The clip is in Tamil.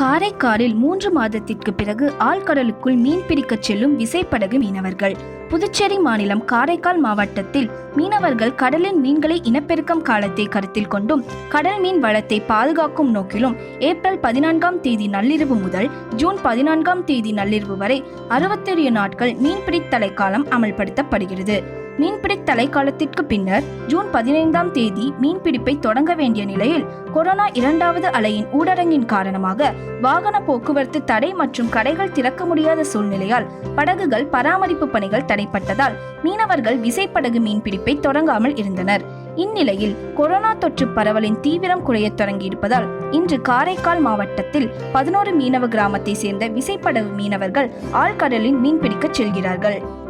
காரைக்காலில் மூன்று மாதத்திற்கு பிறகு ஆழ்கடலுக்குள் மீன் பிடிக்கச் செல்லும் விசைப்படகு மீனவர்கள். புதுச்சேரி மாநிலம் காரைக்கால் மாவட்டத்தில் மீனவர்கள் கடலின் மீன்களை இனப்பெருக்கம் காலத்தை கருத்தில் கொண்டும் கடல் மீன் வளத்தை பாதுகாக்கும் நோக்கிலும் ஏப்ரல் பதினான்காம் தேதி நள்ளிரவு முதல் ஜூன் பதினான்காம் தேதி நள்ளிரவு வரை அறுபத்தேழு நாட்கள் மீன்பிடி காலம் அமல்படுத்தப்படுகிறது. மீன்பிடி தலைக்காலத்திற்கு பின்னர் ஜூன் பதினைந்தாம் தேதி மீன்பிடிப்பை தொடங்க வேண்டிய நிலையில் கொரோனா இரண்டாவது அலையின் ஊரடங்கின் காரணமாக வாகன போக்குவரத்து தடை மற்றும் கடைகள் திறக்க முடியாத சூழ்நிலையால் படகுகள் பராமரிப்பு பணிகள் தடைப்பட்டதால் மீனவர்கள் விசைப்படகு மீன்பிடிப்பை தொடங்காமல் இருந்தனர். இந்நிலையில் கொரோனா தொற்று பரவலின் தீவிரம் குறையத் தொடங்கியிருப்பதால் இன்று காரைக்கால் மாவட்டத்தில் பதினோரு மீனவ கிராமத்தை சேர்ந்த விசைப்படகு மீனவர்கள் ஆழ்கடலில் மீன்பிடிக்கச் செல்கிறார்கள்.